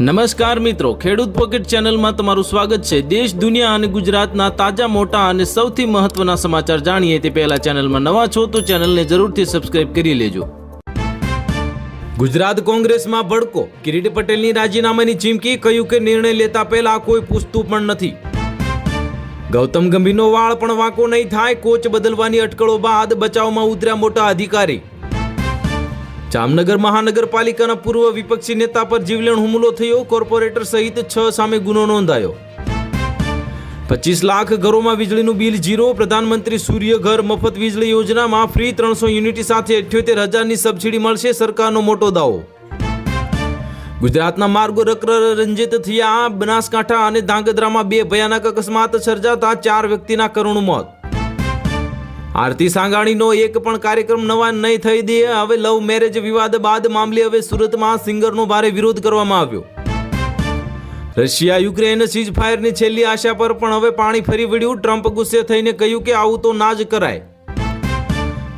નમસ્કાર મિત્રો, ખેડૂત પોકેટ ચેનલમાં તમારું સ્વાગત છે. દેશ, દુનિયા અને ગુજરાતના તાજા, મોટા અને સૌથી મહત્વના સમાચાર જાણીએ તે પહેલા ચેનલમાં નવા છો તો ચેનલને જરૂરથી સબસ્ક્રાઇબ કરી લેજો. ગુજરાત કોંગ્રેસમાં ભડકો. કિરીટ પટેલની રાજીનામાની ચીમકી કહ્યું કે નિર્ણય લેતા પહેલા કોઈ પૂછતું પણ નથી. ગૌતમ ગંભીરનો વાળ પણ વાંકો નહીં થાય. કોચ બદલવાની અટકળો બાદ બચાવમાં ઉતર્યા મોટા અધિકારી. જામનગર મહાનગરપાલિકાના પૂર્વ વિપક્ષી નેતા પર જીવલેણ હુમલો થયો, કોર્પોરેટર સહિત છ સામે ગુનો નોંધાયો. પચીસ લાખ ઘરોમાં વીજળીનું બિલ જીરો પ્રધાનમંત્રી સૂર્ય ઘર મફત વીજળી યોજનામાં ફ્રી ત્રણસો યુનિટી સાથે અઠ્યોતેર હજારની સબસિડી મળશે સરકારનો મોટો દાવો. ગુજરાતના માર્ગો રંજિત થયા, બનાસકાંઠા અને ધાંગધ્રામાં બે ભયાનક અકસ્માત સર્જાતા ચાર વ્યક્તિના કરુણ મોત. આરતી સાંગાણીનો એક પણ કાર્યક્રમ નવા નહીં થઈ દે. હવે લવ મેરેજ વિવાદ બાદ મામલે હવે સુરતમાં સિંગરનો ભારે વિરોધ કરવામાં આવ્યો. રશિયા યુક્રેન સીઝ ફાયરની છેલ્લી આશા પર પણ હવે પાણી ફરી વળ્યું. ટ્રમ્પ ગુસ્સે થઈને કહ્યું કે આવું તો ના જ કરાય.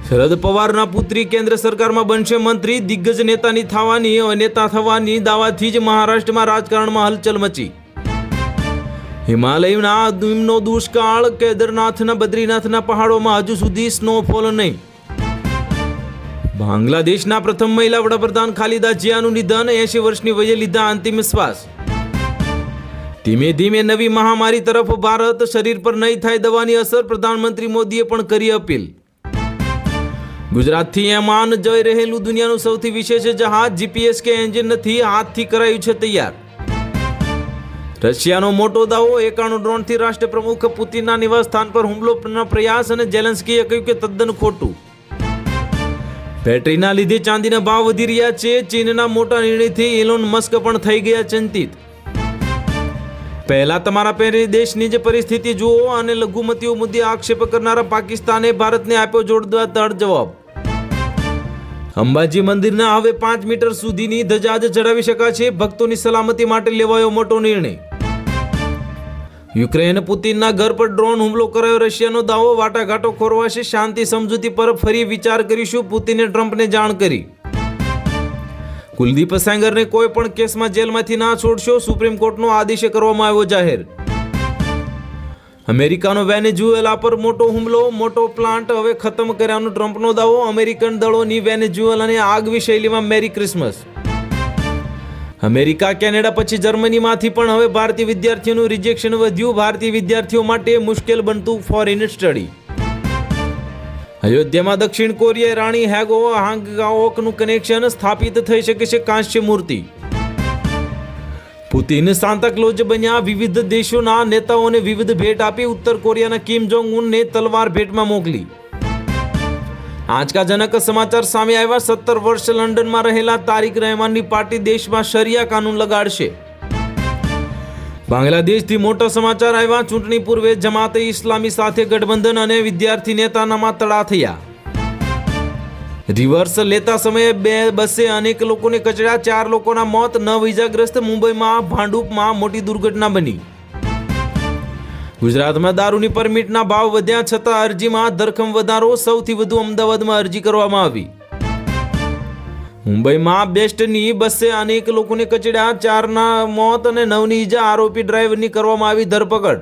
શરદ પવારના પુત્રી કેન્દ્ર સરકારમાં બનશે મંત્રી. દિગ્ગજ નેતાની થવાની નેતા થવાની દાવાથી જ મહારાષ્ટ્રમાં રાજકારણમાં હલચલ મચી. હિમાલયના દિમનો દુષ્કાળ, કેદારનાથના, બદ્રીનાથના પહાડોમાં હજુ સુધી સ્નોફોલ નહીં. બાંગ્લાદેશના પ્રથમ મહિલા વડાપ્રધાન ખાલિદા જિયાનું નિધન, એંશી વર્ષની વયે લીધા અંતિમ શ્વાસ. ધીમે ધીમે નવી મહામારી તરફ ભારત શરીર પર નહીં થાય દવાની અસર પ્રધાનમંત્રી મોદીએ પણ કરી અપીલ. ગુજરાતથી એમાન જઈ રહેલું દુનિયાનું સૌથી વિશેષ જહાજ, જીપીએસ કે એન્જિન નથી, હાથથી કરાયું છે તૈયાર. રશિયાનો મોટો દાવો, એકાણું ડ્રોનથી રાષ્ટ્રપ્રમુખ પુતિનના નિવાસ સ્થાન પર હુમલોનો પ્રયાસ અને જેલેન્સ્કીએ કહ્યું કે તદ્દન ખોટું. બેટરીના લીધે ચાંદીના ભાવ વધી રહ્યા છે, ચીનના મોટા નિર્ણયથી એલોન મસ્ક પણ થઈ ગયા ચિંતિત. પહેલા તમારા પહેરી દેશની જે પરિસ્થિતિ જુઓ અને લઘુમતીઓ મુદ્દે આક્ષેપ કરનારા પાકિસ્તાને ભારતને આપ્યો જોરદાર જવાબ. અંબાજી મંદિરના હવે પાંચ મીટર સુધીની ધજા જ ચડાવી શકાશે, ભક્તોની સલામતી માટે લેવાયો મોટો નિર્ણય. યુક્રેન પુતિનના ઘર પર ડ્રોન હુમલો કરાયો. રશિયાનો દાવો વાટાઘાટો ખોરવાશે. શાંતિ સમજૂતી પર ફરી વિચાર કરીશું. પુતિને ટ્રમ્પને જાણ કરી. કુલદીપ સેંગરને કોઈ પણ કેસમાં જેલમાંથી ના છોડશો. સુપ્રીમ કોર્ટનો આદેશ કરવામાં આવ્યો જાહેર. અમેરિકાનો વેનેઝુએલા પર મોટો હુમલો. મોટો પ્લાન્ટ હવે ખતમ કર્યાનો ટ્રમ્પનો દાવો. અમેરિકન દળોની વેનેઝુએલાની આગવી શૈલીમાં મેરી ક્રિસમસ. અમેરિકા, કેનેડા પછી જર્મનીમાંથી પણ હવે ભારતીય વિદ્યાર્થીઓનું રિજેક્શન વધ્યું. ભારતીય વિદ્યાર્થીઓ માટે મુશ્કેલ બનતું ફોરેન સ્ટડી અયોધ્યામાં દક્ષિણ કોરિયાએ રાણી હેગો હાંગગાઓકનું કનેક્શન સ્થાપિત થઈ શકે છે કાંસ્ય મૂર્તિ પુતિન સાંતાક્લોઝ બન્યા. વિવિધ દેશોના નેતાઓને વિવિધ ભેટ આપી ઉત્તર કોરિયાના કિમ જોંગ ઉનને તલવાર ભેટમાં મોકલી. આંચકાજનક સમાચાર સામે આવ્યા. સત્તર વર્ષ લંડનમાં રહેલા તારિક રહેમાનની પાર્ટી દેશમાં શરિયા કાનૂન લગાડશે. બાંગ્લાદેશથી મોટા સમાચાર આવ્યા. ચૂંટણી પૂર્વે જમાતે ઇસ્લામી સાથે ગઠબંધન અને વિદ્યાર્થી નેતાનામાં તડા થયા. રિવર્સ લેતા સમયે બે બસે અનેક લોકોને કચડ્યા. ચાર લોકોના મોત. નવ ઇજાગ્રસ્ત મુંબઈમાં ભાંડુપમાં મોટી દુર્ઘટના બની. ગુજરાતમાં દારૂની પરમિટના ભાવ વધ્યા છતાં અરજીમાં ધરખમ વધારો સૌથી વધુ અમદાવાદમાં અરજી કરવામાં આવી. મુંબઈમાં બેસ્ટની બસે અનેક લોકોને કચડ્યા, ચારના મોત અને નવની ઈજા આરોપી ડ્રાઈવરની કરવામાં આવી ધરપકડ.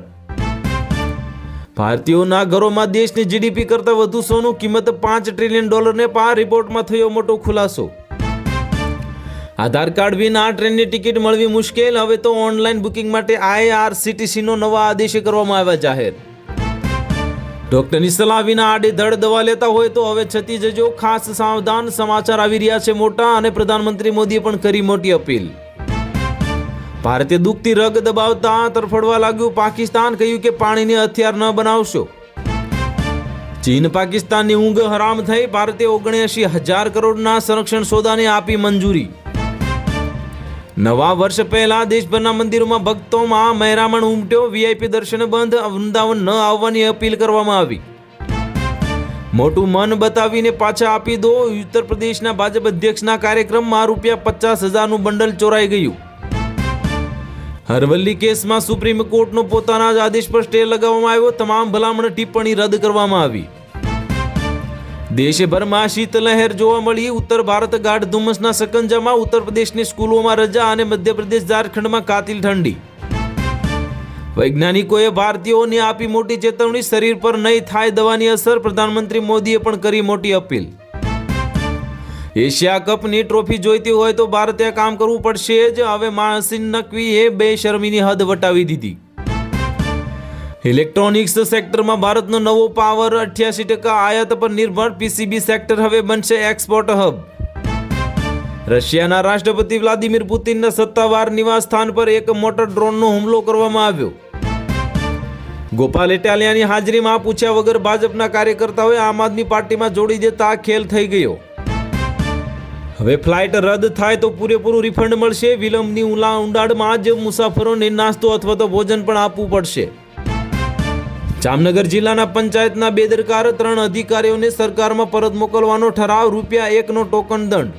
ભારતીયોના ઘરોમાં દેશની જીડીપી કરતાં વધુ સોનું, કિંમત પાંચ ટ્રિલિયન ડોલરને પાર, રિપોર્ટમાં થયો મોટો ખુલાસો. આધાર કાર્ડ વિના ટ્રેનની ટિકિટ મળવી મુશ્કેલ. હવે તો ઓનલાઈન બુકિંગ માટે આઈઆરસીટીસીનો નવા આદેશ કરવામાં આવ્યા જાહેર. ડોક્ટરની સલાહ વિના આડેધડ દવા લેતા હોય તો હવે છતી જજો ખાસ સાવધાન સમાચાર આવી રહ્યા છે મોટા અને પ્રધાનમંત્રી મોદીએ પણ કરી મોટી અપીલ. ભારતે દુખતી રગ દબાવતા તરફડવા લાગ્યું. પાકિસ્તાન કહ્યું કે પાણીને હથિયાર ન બનાવશો. ચીન પાકિસ્તાનની ઊંઘ હરામ થઈ. ભારતે ઓગણએંશી હજાર કરોડના સંરક્ષણ સોદાને આપી મંજૂરી. નવા વર્ષ પહેલા દેશભરના મંદિરોમાં ભક્તોમાં મહેરામણ ઉમટ્યો વીઆઈપી દર્શન બંધ, વૃંદાવન ન આવવાની અપીલ કરવામાં આવી. મોટું મન બતાવીને પાછા આપી દો, ઉત્તર પ્રદેશના ભાજપ અધ્યક્ષના કાર્યક્રમમાં રૂપિયા પચાસ હજારનું બંડલ ચોરાઈ ગયું. હરવલ્લી કેસમાં સુપ્રીમ કોર્ટનો પોતાના જ આદેશ પર સ્ટે લગાવવામાં આવ્યો, તમામ ભલામણ ટિપ્પણી રદ કરવામાં આવી. દેશભરમાં શીતલહેર જોવા મળી. ઉત્તર ભારત ગાઢ ધુમ્મસના સકંજામાં ઉત્તર પ્રદેશની સ્કૂલોમાં રજા અને મધ્યપ્રદેશ ઝારખંડમાં કાતિલ ઠંડી. વૈજ્ઞાનિકોએ ભારતીયોને આપી મોટી ચેતવણી, શરીર પર નહીં થાય દવાની અસર, પ્રધાનમંત્રી મોદીએ પણ કરી મોટી અપીલ. એશિયા કપની ટ્રોફી જોઈતી હોય તો ભારતે કામ કરવું પડશે જ. હવે માસિન નકવીએ બે શરમીની હદ વટાવી દીધી. ઇલેક્ટ્રોનિક્સ સેક્ટરમાં ભારતનો નવો પાવર અઠ્યાસી ટકા આયાત પર નિર્ભર પીસીબી સેક્ટર હવે બનશે એક્સપોર્ટ હબ. રશિયાના રાષ્ટ્રપતિ વ્લાદિમીર પુતિનના સત્તાવાર નિવાસ સ્થાન પર એક મોટર ડ્રોનનો હુમલો કરવામાં આવ્યો. ગોપાલ ઇટાલિયાની હાજરીમાં પૂછ્યા વગર ભાજપના કાર્યકર્તાઓએ આમ આદમી પાર્ટીમાં જોડી દેતા ખેલ થઈ ગયો. હવે ફ્લાઇટ રદ થાય તો પૂરેપૂરું રિફંડ મળશે. વિલંબની ઉલા ઉંડાડમાં જ મુસાફરોને નાસ્તો અથવા તો ભોજન પણ આપવું પડશે. જામનગર જિલ્લાના પંચાયતના બેદરકાર ત્રણ અધિકારીઓને સરકારમાં પરત મોકલવાનો ઠરાવ, રૂપિયા એકનો ટોકન દંડ.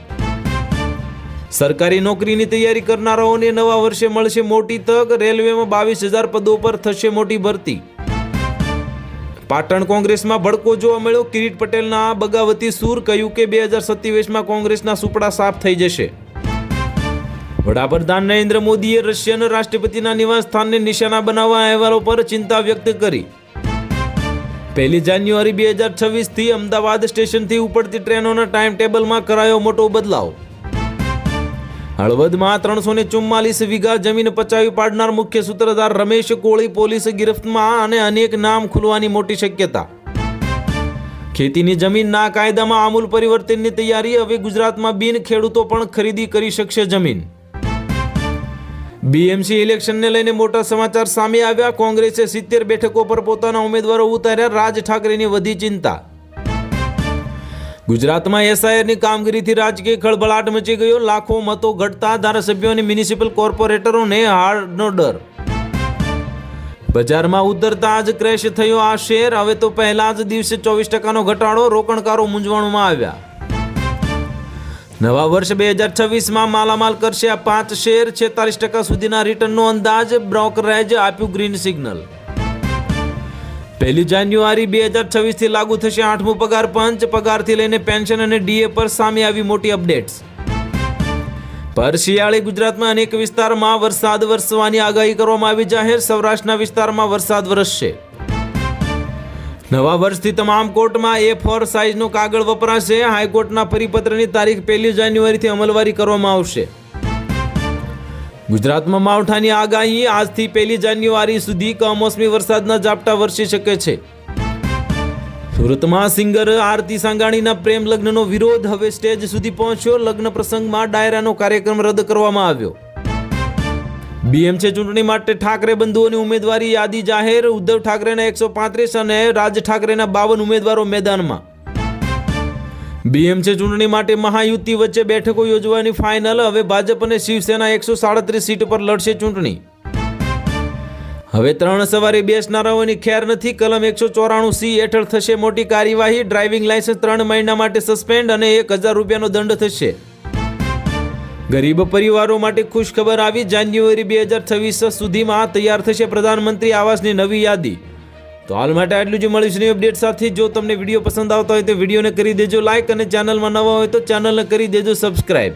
સરકારી નોકરીની તૈયારી કરનારાઓને નવા વર્ષે મળશે મોટી તક, રેલવેમાં બાવીસ હજાર પદો પર થશે મોટી ભરતી. પાટણ કોંગ્રેસમાં ભડકો જોવા મળ્યો. કિરીટ પટેલના બગાવતી સૂર કહ્યું કે બે હજાર સત્યાવીસમાં કોંગ્રેસના સુપડા સાફ થઈ જશે. વડાપ્રધાન નરેન્દ્ર મોદીએ રશિયન રાષ્ટ્રપતિના નિવાસ સ્થાનને નિશાના બનાવવા અહેવાલો પર ચિંતા વ્યક્ત કરી. પહેલી જાન્યુઆરી બે હજાર છવ્વીસથી અમદાવાદ સ્ટેશનથી ઉપડતી ટ્રેનોના ટાઈમ ટેબલમાં કરાયો મોટો બદલાવ. હળવદમાં ત્રણસો ને ચુમ્માલીસ વીઘા જમીન પચાવી પાડનાર મુખ્ય સૂત્રધાર રમેશ કોળી પોલીસ ગિરફ્તમાં અને અનેક નામ ખુલવાની મોટી શક્યતા. ખેતીની જમીનના કાયદામાં આમૂલ પરિવર્તનની તૈયારી, હવે ગુજરાતમાં બિન ખેડૂતો પણ ખરીદી કરી શકશે જમીન. બીએમસી ઇલેક્શનને લઈને મોટા સમાચાર સામે આવ્યા. કોંગ્રેસે સિત્તેર બેઠકો પર પોતાના ઉમેદવારો ઉતાર્યા. રાજ ઠાકરેની વધી ચિંતા. ગુજરાતમાં એસઆઈઆરની કામગીરીથી રાજકીય ખળભળાટ મચી ગયો. લાખો મતો ઘટતા ધારાસભ્યો અને મ્યુનિસિપલ કોર્પોરેટરોને હારનો ડર. બજારમાં ઉતરતા જ ક્રેશ થયો આ શેર. હવે તો પહેલા જ દિવસે ચોવીસ ટકાનો ઘટાડો રોકાણકારો મૂંઝવણમાં આવ્યા. નવા વર્ષ બે હજાર છવ્વીસમાં માલામાલ કરશે આ પાંચ શેર. છેતાલીસ ટકા સુધીના રિટર્નનો અંદાજ બ્રોકરેજ આપ્યું ગ્રીન સિગ્નલ. પહેલી જાન્યુઆરી બે હજાર છવ્વીસથી લાગુ થશે આઠમું પગાર પંચ. પગારથી લઈને પેન્શન અને ડીએ પર સામે આવી મોટી અપડેટ્સ. પર શિયાળે ગુજરાતમાં અનેક વિસ્તારમાં વરસાદ વરસવાની આગાહી કરવામાં આવી જાહેર. સૌરાષ્ટ્રના વિસ્તારમાં વરસાદ વરસશે. નવા વર્ષથી તમામ કોર્ટમાં એ ફોર સાઇઝનો કાગળ વપરાશે. હાઈકોર્ટના પરિપત્રની તારીખ પહેલી જાન્યુઆરીથી અમલવારી કરવામાં આવશે. ગુજરાતમાં માવઠાની આગાહી આજથી પહેલી જાન્યુઆરી સુધી કમોસમી વરસાદના ઝાપટા વરસી શકે છે. સુરતમાં સિંગર આરતી સાંગાણીના પ્રેમ લગ્નનો વિરોધ હવે સ્ટેજ સુધી પહોંચ્યો. લગ્ન પ્રસંગમાં ડાયરાનો કાર્યક્રમ રદ કરવામાં આવ્યો. બીએમસી ચૂંટણી માટે ઠાકરે બંધુઓની ઉમેદવારી યાદી જાહેર. ઉદ્ધવ ઠાકરેના એકસો પાંત્રીસ અને રાજ ઠાકરેના બાવન ઉમેદવારો મેદાનમાં. બીએમસી ચૂંટણી માટે મહાયુતિ વચ્ચે બેઠકો યોજવાની ફાઇનલ. હવે ભાજપ અને શિવસેના એકસો સાડત્રીસ સીટ પર લડશે ચૂંટણી. હવે ત્રણ સવારે બેસનારાઓની ખેર નથી. કલમ એકસો ચોરાણું સી હેઠળ થશે મોટી કાર્યવાહી. ડ્રાઇવિંગ લાયસન્સ ત્રણ મહિના માટે સસ્પેન્ડ અને એક હજાર રૂપિયાનો દંડ થશે. ગરીબ પરિવારો માટે ખુશ ખબર આવી જાન્યુઆરી બે હજાર છવ્વીસ સુધીમાં તૈયાર થશે પ્રધાનમંત્રી આવાસની નવી યાદી. તો હાલ માટે આટલું જ મળીશું ની અપડેટ સાથે. જો તમને વીડિયો પસંદ આવતા હોય તો વિડીયોને કરી દેજો લાઇક અને ચેનલમાં નવા હોય તો ચેનલને કરી દેજો સબસ્ક્રાઇબ